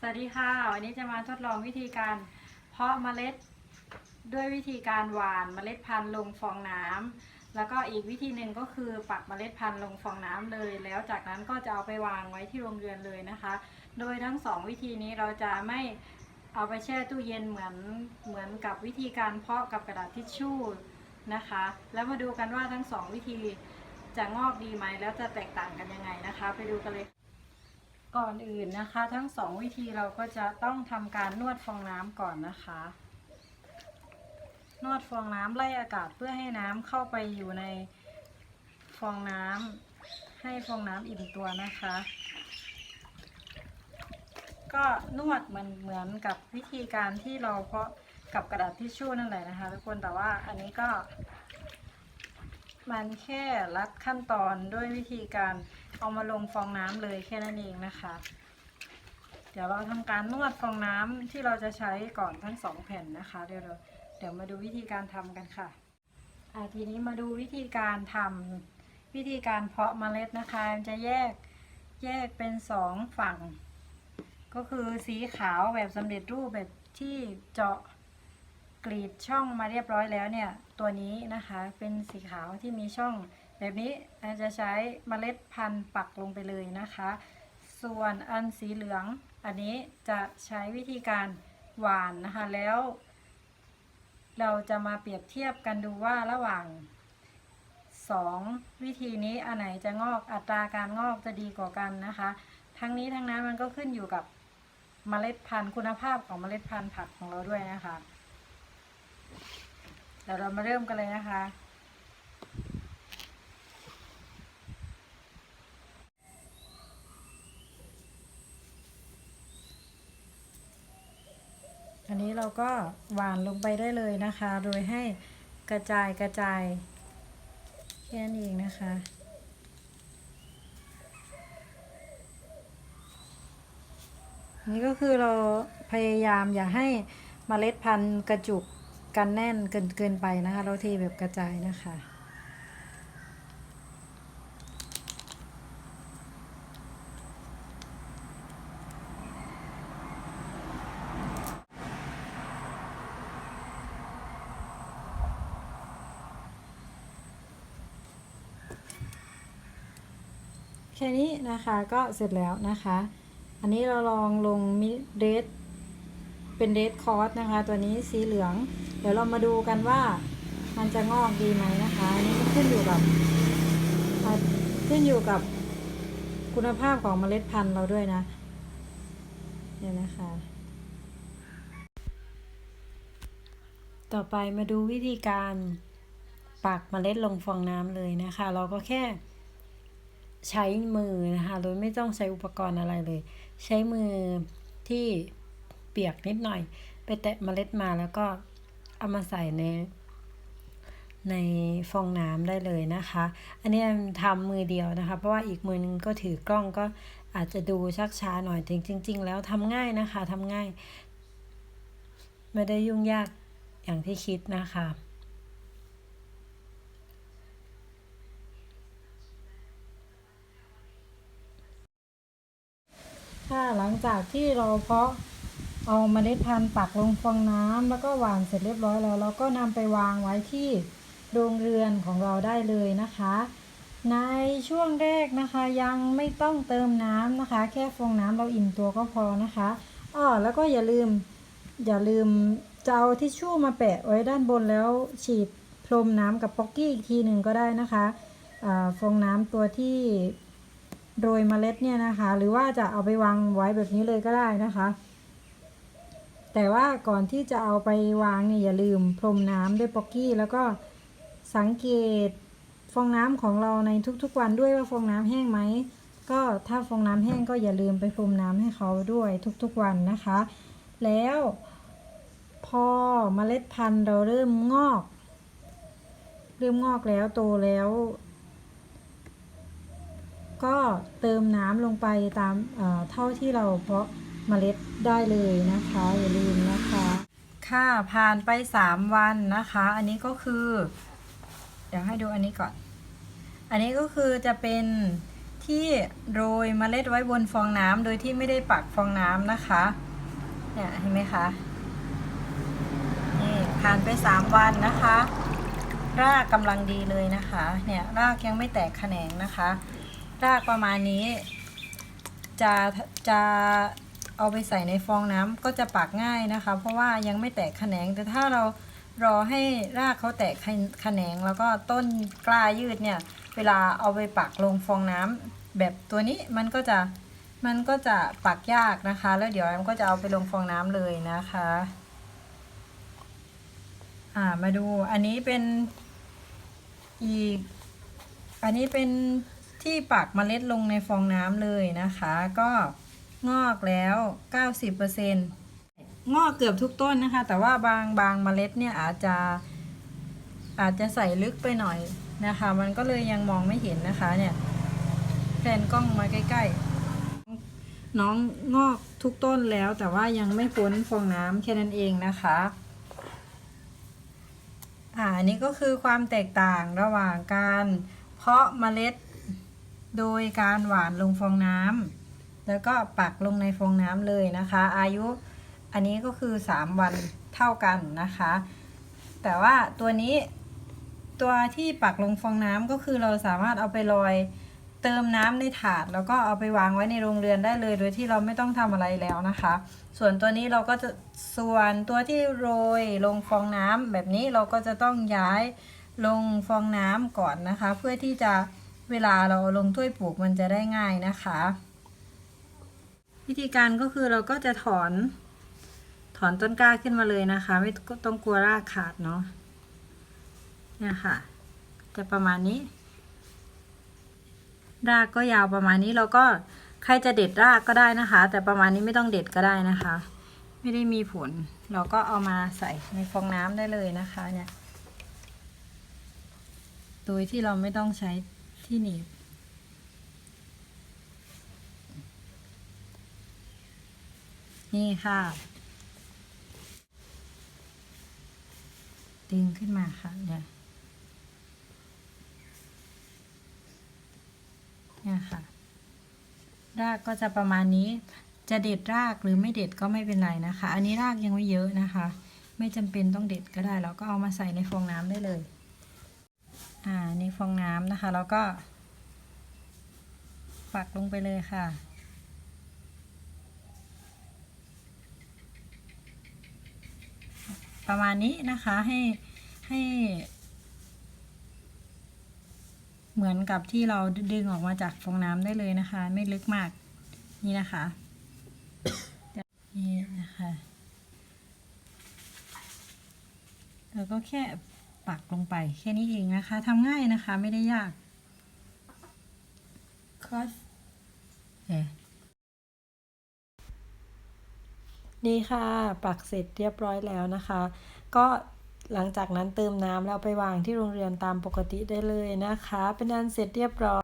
สวัสดีค่ะวันนี้จะมาทดลองวิธีการเพาะเมล็ดด้วยวิธีการหว่านเมล็ดพันธุ์ลงฟองน้ำแล้วก็อีกวิธีหนึ่งก็คือปักเมล็ดพันธุ์ลงฟองน้ำเลย แล้วจากนั้นก็จะเอาไปวางไว้ที่โรงเรือนเลยนะคะ โดยทั้งสองวิธีนี้เราจะไม่เอาไปแช่ตู้เย็นเหมือนเหมือนกับวิธีการเพาะกับกระดาษทิชชู่นะคะ แล้วมาดูกันว่าทั้งสองวิธีจะงอกดีไหมแล้วจะแตกต่างกันยังไงนะคะ ไปดูกันเลย ก่อนอื่นนะคะ ทั้งสองวิธีเราก็จะต้องทำการนวดฟองน้ำก่อนนะคะ นวดฟองน้ำไล่อากาศเพื่อให้น้ำเข้าไปอยู่ในฟองน้ำให้ฟองน้ำอิ่มตัวนะคะ ก็นวดมือนเหมือนกับวิธีการที่เราเพาะกับกระดาษทิชชู่นั่นแหละนะคะ ทุกคนแต่ว่าอันนี้ก็ มันแค่ลัดขั้นตอนด้วยวิธีการเอามาลงฟองน้ำเลยแค่นั้นเองนะคะ เดี๋ยวเราทำการนวดฟองน้ำที่เราจะใช้ก่อนทั้งสองแผ่นนะคะเดี๋ยวเดี๋ยวมาดูวิธีการทำกันค่ะทีนี้มาดูวิธีการทำวิธีการเพาะเมล็ดนะคะ จะแยกแยกเป็นสองฝั่ง ก็คือสีขาวแบบสำเร็จรูปแบบที่เจาะ กรีดช่องมาเรียบร้อยแล้วเนี่ยตัวนี้นะคะเป็นสีขาวที่มีช่อง แบบนี้เราจะใช้เมล็ดพันธุ์ปักลงไปเลยนะคะ ส่วนอันสีเหลืองอันนี้จะใช้วิธีการหวานนะคะแล้ว เราจะมาเปรียบเทียบกันดูว่าระหว่างสองวิธีนี้อันไหนจะงอกอัตราการงอกจะดีกว่ากันนะคะ ทั้งนี้ทั้งนั้นมันก็ขึ้นอยู่กับเมล็ดพันธุ์คุณภาพของเมล็ดพันธุ์ผักของเราด้วยนะคะ ดี๋ยวเรามาเริ่มกันเลยนะคะ อันนี้เราก็หวานลงไปได้เลยนะคะ โดยให้กระจายกระจายแค่นี้เองนะคะนี่ก็คือเราพยายามอย่าให้เมล็ดพันธุ์กระจุก กันแน่นเกินเกินไปนะคะเราเทแบบกระจายนะคะแค่นี้นะคะก็เสร็จแล้วนะคะ อันนี้เราลองลงมิเดส เป็นเดสคอร์สนะคะ ตัวนี้สีเหลือง เดี๋ยวเรามาดูกันว่ามันจะงอกดีไหมนะคะอันนี้ขึ้นอยู่กับขึ้นอยู่กับคุณภาพของเมล็ดพันธุ์เราด้วยนะเนี่ยนะคะ ต่อไปมาดูวิธีการปักเมล็ดลงฟองน้ำเลยนะคะ เราก็แค่ใช้มือนะคะ โดยไม่ต้องใช้อุปกรณ์อะไรเลย ใช้มือที่ ปียกนิดหน่อย ไปแตะเมล็ดมาแล้วก็เอามาใส่ในในฟองน้ำได้เลยนะคะ อันนี้ทำมือเดียวนะคะ เพราะว่าอีกมือนึงก็ถือกล้องก็อาจจะดูชักช้าหน่อยจริง ๆ แล้วทำง่ายนะคะทำง่าย ไม่ได้ยุ่งยากอย่างที่คิดนะคะค่ะหลังจากที่เราเพาะ เอาเมล็ดพันธุ์ปักลงฟองน้ำแล้วก็หว่านเสร็จเรียบร้อยแล้ว เราก็นำไปวางไว้ที่โรงเรือนของเราได้เลยนะคะ ในช่วงแรกนะคะยังไม่ต้องเติมน้ำนะคะ แค่ฟองน้ำเราอิ่มตัวก็พอนะคะอ้อแล้วก็อย่าลืมอย่าลืมจะเอาทิชชู่มาแปะไว้ด้านบนแล้วฉีดพรมน้ำกับป๊อกกี้อีกทีหนึ่งก็ได้นะคะฟองน้ำตัวที่โรยเมล็ดเนี่ยนะคะ หรือว่าจะเอาไปวางไว้แบบนี้เลยก็ได้นะคะ แต่ว่าก่อนที่จะเอาไปวางเนี่ยอย่าลืมพรมน้ำด้วยป๊อกกี้แล้วก็สังเกตฟองน้ำของเราในทุกๆวันด้วยว่าฟองน้ำแห้งไหมก็ถ้าฟองน้ำแห้งก็อย่าลืมไปพรมน้ำให้เขาด้วยทุกๆวันนะคะ แล้วพอเมล็ดพันธุ์เราเริ่มงอก เริ่มงอกแล้วโตแล้ว ก็เติมน้ำลงไปตามเอ่อเท่าที่เราเพาะ เมล็ดได้เลยนะคะ อย่าลืมนะคะ ค่ะผ่านไป 3 วันนะคะ อันนี้ก็คือ เดี๋ยวให้ดูอันนี้ก่อน อันนี้ก็คือจะเป็นที่โรยเมล็ดไว้บนฟองน้ำโดยที่ไม่ได้ปักฟองน้ำนะคะเนี่ยเห็นไหมคะนี่ผ่านไป 3 วันนะคะ รากกำลังดีเลยนะคะเนี่ยรากยังไม่แตกแขนงนะคะ รากประมาณนี้จะจะ เอาไปใส่ในฟองน้ำก็จะปักง่ายนะคะ เพราะว่ายังไม่แตกแขนง แต่ถ้าเรารอให้รากเขาแตกแขนง แล้วก็ต้นกล้ายืดเนี่ย เวลาเอาไปปักลงฟองน้ำแบบตัวนี้มันก็จะมันก็จะปักยากนะคะ แล้วเดี๋ยวแอมก็จะเอาไปลงฟองน้ำเลยนะคะอ่ามาดูอันนี้เป็นอีกอันนี้เป็นที่ปักเมล็ดลงในฟองน้ำเลยนะคะ ก็ งอกแล้ว 90%งอกเกือบทุกต้นนะคะ แต่ว่าบางบางเมล็ดเนี่ยอาจจะอาจจะใส่ลึกไปหน่อยนะคะ มันก็เลยยังมองไม่เห็นนะคะเนี่ยแผนกล้องมาใกล้ ๆ น้องงอกทุกต้นแล้ว แต่ว่ายังไม่พ้นฟองน้ำแค่นั้นเองนะคะอ่าอันนี้ก็คือความแตกต่างระหว่างการเพาะเมล็ดโดยการหว่านลงฟองน้ำ แล้วก็ปักลงในฟองน้ำเลยนะคะ อายุอันนี้ก็คือ 3 วันเท่ากันนะคะ แต่ว่าตัวนี้ตัวที่ปักลงฟองน้ำก็คือเราสามารถเอาไปลอยเติมน้ำในถาดแล้วก็เอาไปวางไว้ในโรงเรือนได้เลย โดยที่เราไม่ต้องทำอะไรแล้วนะคะ ส่วนตัวนี้เราก็จะส่วนตัวที่โรยลงฟองน้ำแบบนี้เราก็จะต้องย้ายลงฟองน้ำก่อนนะคะ เพื่อที่จะเวลาเราเอาลงถ้วยปลูกมันจะได้ง่ายนะคะ วิธีการก็คือเราก็จะถอน ถอนต้นกล้าขึ้นมาเลยนะคะ ไม่ต้องกลัวรากขาดเนาะเนี่ยค่ะ จะประมาณนี้ รากก็ยาวประมาณนี้เราก็ใครจะเด็ดรากก็ได้นะคะ แต่ประมาณนี้ไม่ต้องเด็ดก็ได้นะคะ ไม่ได้มีผล เราก็เอามาใส่ในฟองน้ำได้เลยนะคะเนี่ย โดยที่เราไม่ต้องใช้ที่หนีบ นี่ค่ะ ดึงขึ้นมาค่ะเนี่ยเนี่ยค่ะ รากก็จะประมาณนี้จะเด็ดรากหรือไม่เด็ดก็ไม่เป็นไรนะคะ อันนี้รากยังไม่เยอะนะคะ ไม่จำเป็นต้องเด็ดก็ได้เราก็เอามาใส่ในฟองน้ำได้เลย อ่าในฟองน้ำนะคะ แล้วก็ปักลงไปเลยค่ะ ประมาณนี้นะคะให้ให้ เหมือนกับที่เราดึงออกมาจากฟองน้ำได้เลยนะคะ ไม่ลึกมากนี่นะคะนี่นะคะแล้วก็แค่ปักลงไปแค่นี้เองนะคะทำง่ายนะคะไม่ได้ยากคอสเอ๊ะ นี่ค่ะ ปักเสร็จเรียบร้อยแล้วนะคะ ก็หลังจากนั้นเติมน้ำแล้วไปวางที่โรงเรียนตามปกติได้เลยนะคะ เป็นอันเสร็จเรียบร้อย